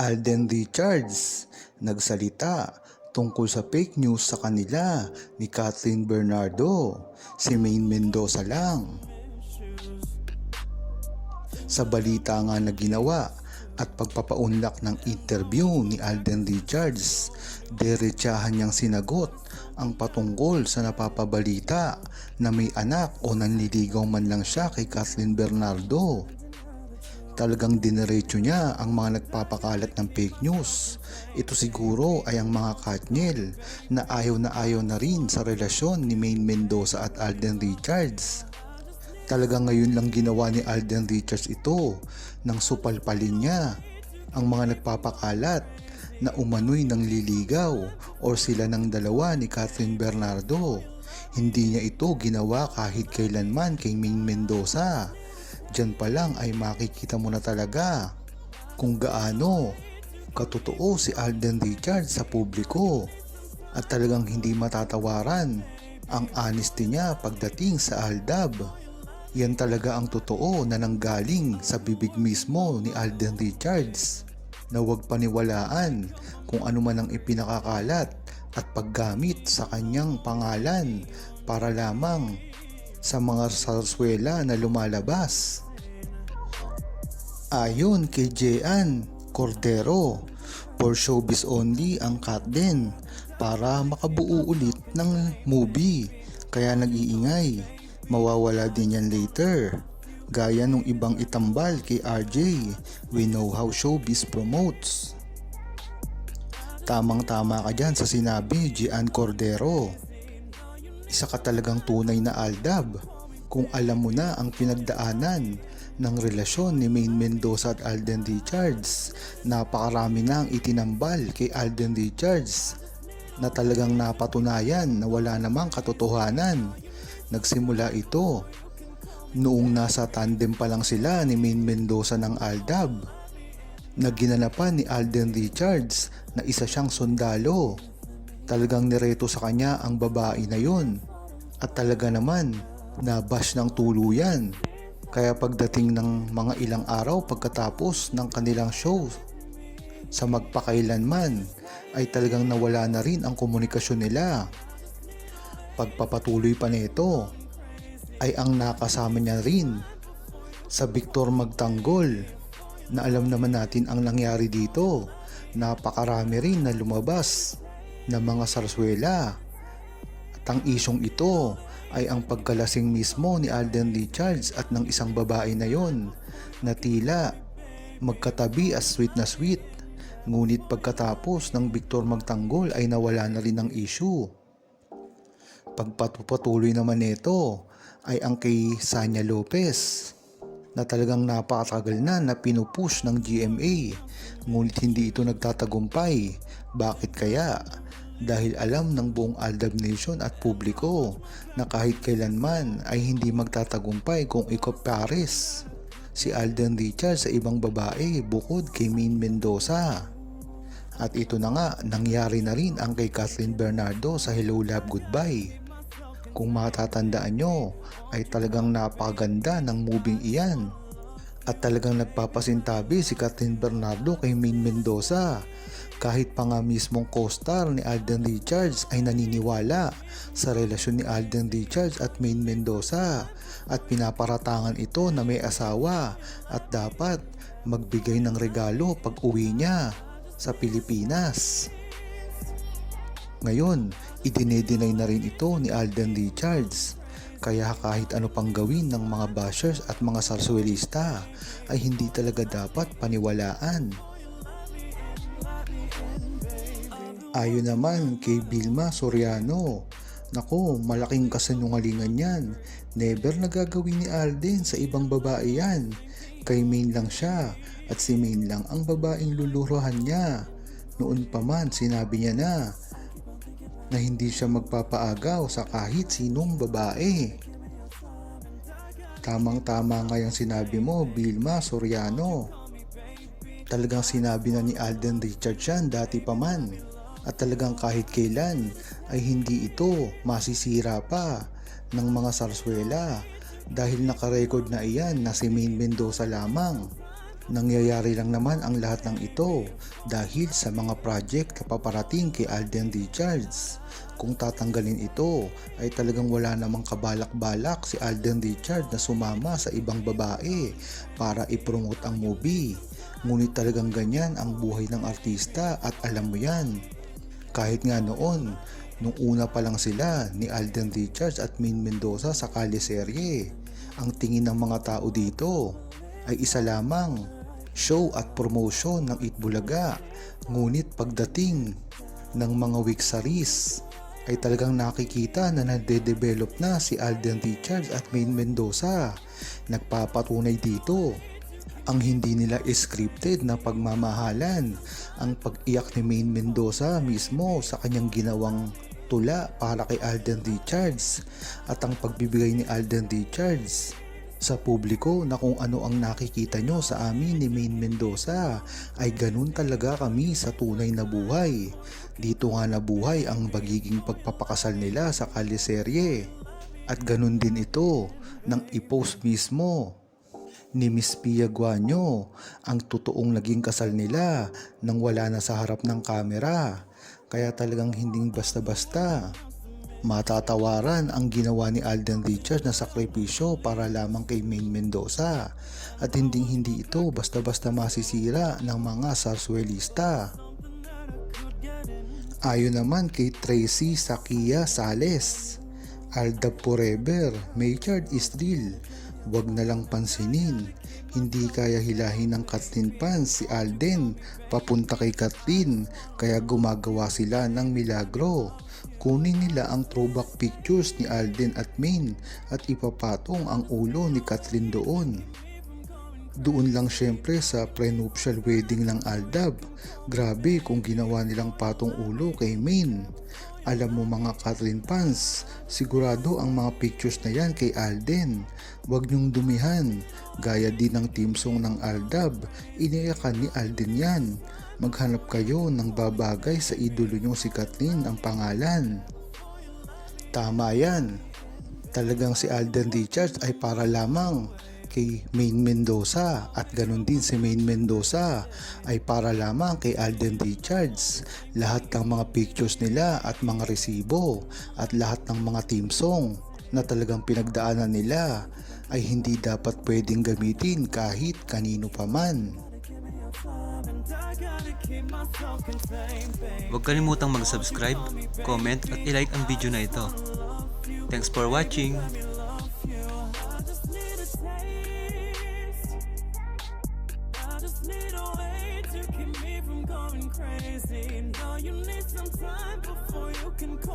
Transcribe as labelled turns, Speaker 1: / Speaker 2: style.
Speaker 1: Alden Richards nagsalita tungkol sa fake news sa kanila ni Kathleen Bernardo. Si Maine Mendoza lang. Sa balita nga na ginawa at pagpapaunlak ng interview ni Alden Richards, derechahan niyang sinagot ang patungkol sa napapabalita na may anak o nanliligaw man lang siya kay Kathleen Bernardo talagang dinerecho niya ang mga nagpapakalat ng fake news. Ito siguro ay ang mga katnyel na ayaw na ayaw na rin sa relasyon ni Maine Mendoza at Alden Richards. Talagang ngayon lang ginawa ni Alden Richards ito nang supalpalin niya ang mga nagpapakalat na umano'y nang liligaw o sila ng dalawa ni Catherine Bernardo. Hindi niya ito ginawa kahit kailanman kay Maine Mendoza. Diyan pa lang ay makikita mo na talaga kung gaano katotoo si Alden Richards sa publiko at talagang hindi matatawaran ang honesty niya pagdating sa Aldab. Yan talaga ang totoo na nanggaling sa bibig mismo ni Alden Richards na huwag paniwalaan kung ano man ang ipinakakalat at paggamit sa kanyang pangalan para lamang sa mga sarswela na lumalabas. Ayon kay Jean Cordero, for showbiz only ang cut din para makabuo ulit ng movie. Kaya nag-iingay, mawawala din yan later. Gaya nung ibang itambal kay RJ, we know how showbiz promotes. Tamang-tama ka dyan sa sinabi, Gian Cordero. Isa ka talagang tunay na aldab kung alam mo na ang pinagdaanan ng relasyon ni Maine Mendoza at Alden Richards. Napakarami na ang itinambal kay Alden Richards na talagang napatunayan na wala namang katotohanan. Nagsimula ito noong nasa tandem pa lang sila ni Maine Mendoza ng Aldab na ginanapan ni Alden Richards na isa siyang sundalo. Talagang nireto sa kanya ang babae na yon at talaga naman nabash ng tuluyan. Kaya pagdating ng mga ilang araw pagkatapos ng kanilang show sa magpakailanman ay talagang nawala na rin ang komunikasyon nila. Pagpapatuloy pa nito ay ang nakasama niya rin sa Victor Magtanggol na alam naman natin ang nangyari dito. Napakarami rin na lumabas na mga sarswela. At ang isyong ito ay ang pagkalasing mismo ni Alden Richards at ng isang babae na yon na tila magkatabi as sweet na sweet. Ngunit pagkatapos ng Victor Magtanggol ay nawala na rin ang issue. Pagpatuloy naman nito ay ang kay Sanya Lopez na talagang napakatagal na na pinupush ng GMA ngunit hindi ito nagtatagumpay. Bakit kaya? Dahil alam ng buong Aldab Nation at publiko na kahit kailanman ay hindi magtatagumpay kung ikopares si Alden Richards sa ibang babae bukod kay Maine Mendoza. At ito na nga, nangyari na rin ang kay Kathleen Bernardo sa Hello Love Goodbye. Kung matatandaan nyo, ay talagang napakaganda ng moving iyan. At talagang nagpapasintabi si Kathleen Bernardo kay Maine Mendoza. Kahit pa nga mismong co-star ni Alden Richards ay naniniwala sa relasyon ni Alden Richards at Maine Mendoza at pinaparatangan ito na may asawa at dapat magbigay ng regalo pag uwi niya sa Pilipinas. Ngayon, idinedeny na rin ito ni Alden Richards. Kaya kahit ano pang gawin ng mga bashers at mga sarsuelista ay hindi talaga dapat paniwalaan. Ayon naman kay Vilma Soriano, Nako, malaking kasanungalingan yan. Never nagagawin ni Alden sa ibang babae yan. Kay Main lang siya at si Main lang ang babaeng luluruhan niya. Noon pa man sinabi niya na na hindi siya magpapaagaw sa kahit sinong babae. Tamang-tama nga yung sinabi mo, Vilma Soriano. Talagang sinabi na ni Alden Richards yan dati pa man. At talagang kahit kailan ay hindi ito masisira pa ng mga sarswela dahil nakarecord na iyan na si Maine Mendoza lamang Nangyayari lang naman ang lahat ng ito dahil sa mga project na paparating kay Alden Richards. Kung tatanggalin ito ay talagang wala namang kabalak-balak si Alden Richards na sumama sa ibang babae para ipromote ang movie. Ngunit talagang ganyan ang buhay ng artista at alam mo yan. Kahit nga noon, nung una pa lang sila ni Alden Richards at Min Mendoza sa Kaliserye, ang tingin ng mga tao dito ay isa lamang, show at promotion ng Itbulaga. Ngunit pagdating ng mga week series, ay talagang nakikita na nade-develop na si Alden Richards at Main Mendoza. Nagpapatunay dito ang hindi nila scripted na pagmamahalan, ang pag-iyak ni Main Mendoza mismo sa kanyang ginawang tula para kay Alden Richards at ang pagbibigay ni Alden Richards sa publiko na kung ano ang nakikita nyo sa amin ni Main Mendoza ay ganun talaga kami sa tunay na buhay. Dito nga na buhay ang bagiging pagpapakasal nila sa kaliserye. At ganun din ito nang i-post mismo ni Miss Pia Guanyo ang totoong naging kasal nila nang wala na sa harap ng kamera. Kaya talagang hindi basta-basta. Matatawaran ang ginawa ni Alden Richards na sakripisyo para lamang kay Main Mendoza at hindi hindi ito basta-basta masisira ng mga sarsuelista. Ayon naman kay Tracy Sakia Sales, Aldab forever, Maychard is real. Huwag na lang pansinin. Hindi kaya hilahin ng Kathleen Pans si Alden papunta kay Kathleen kaya gumagawa sila ng milagro. Kunin nila ang throwback pictures ni Alden at Maine at ipapatong ang ulo ni Kathleen doon. Doon lang syempre sa prenuptial wedding ng Aldab. Grabe kung ginawa nilang patong ulo kay Maine. Alam mo mga Catherine Pans, sigurado ang mga pictures na yan kay Alden. Huwag niyong dumihan. Gaya din ng team song ng Aldab, iniyakan ni Alden yan. Maghanap kayo ng babagay sa idolo niyong si Kathleen ang pangalan. Tama yan. Talagang si Alden Richards ay para lamang kay Main Mendoza at ganun din si Main Mendoza ay para lamang kay Alden Richards. Lahat ng mga pictures nila at mga resibo at lahat ng mga team song na talagang pinagdaanan nila ay hindi dapat pwedeng gamitin kahit kanino pa man.
Speaker 2: Huwag kalimutang mag-subscribe, comment at ilike ang video na ito. Thanks for watching!
Speaker 3: Before you can call.